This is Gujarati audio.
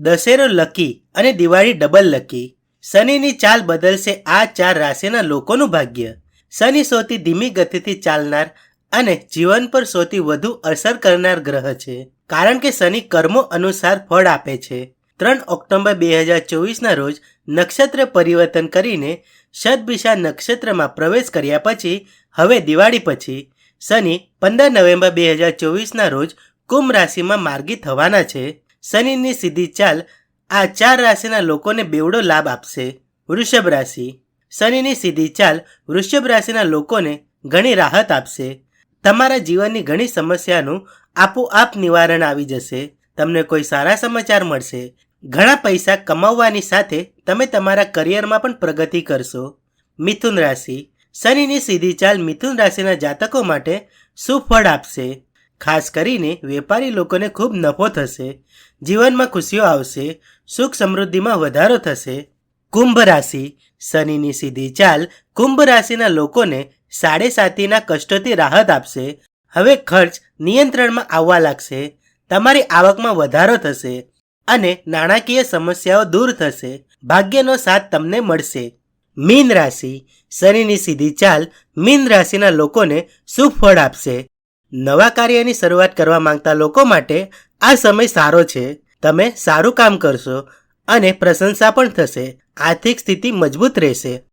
દશેરો લકી અને દિવાળી ડબલ લકી. શનિની ચાલ બદલશે આ ચાર રાશિના લોકોનું ભાગ્ય. શનિ સૌથી ધીમી ગતિથી ચાલનાર અને જીવન પર સૌથી વધુ અસર કરનાર ગ્રહ છે, કારણ કે શનિ કર્મો અનુસાર ફળ આપે છે. ત્રણ ઓક્ટોબર બે હજાર ચોવીસના રોજ નક્ષત્ર પરિવર્તન કરીને શતભિષા નક્ષત્રમાં પ્રવેશ કર્યા પછી, હવે દિવાળી પછી, શનિ પંદર નવેમ્બર બે હજાર ચોવીસના રોજ કુંભ રાશિમાં માર્ગી થવાના છે. શનિની સીધી ચાલ આ ચાર રાશિના લોકોને બેવડો લાભ આપશે. વૃષભ રાશિ. શનિની સીધી ચાલ વૃષભ રાશિના લોકોને ઘણી રાહત આપશે. તમારા જીવનની ઘણી સમસ્યાનું આપોઆપ નિવારણ આવી જશે. તમને કોઈ સારા સમાચાર મળશે. ઘણા પૈસા કમાવવાની સાથે તમે તમારા કરિયરમાં પણ પ્રગતિ કરશો. મિથુન રાશિ. શનિની સીધી ચાલ મિથુન રાશિના જાતકો માટે સુફળ આપશે. ખાસ કરીને વેપારી લોકોને ખૂબ નફો થશે, જીવનમાં ખુશીઓ આવશે, સુખ સમૃદ્ધિમાં વધારો થશે. કુંભ રાશિ. શનિની સીધી ચાલ કુંભ રાશિના લોકોને સાડે સાતીના કષ્ટોથી રાહત આપશે. હવે ખર્ચ નિયંત્રણમાં આવવા લાગશે. તમારી આવકમાં વધારો થશે અને નાણાકીય સમસ્યાઓ દૂર થશે. ભાગ્યનો સાથ તમને મળશે. મીન રાશિ. શનિની સીધી ચાલ મીન રાશિના લોકોને શુભ ફળ આપશે. નવા કાર્યની શરૂઆત કરવા માંગતા લોકો માટે આ સમય સારો છે. તમે સારું કામ કરશો અને પ્રશંસા પણ થશે. આર્થિક સ્થિતિ મજબૂત રહેશે.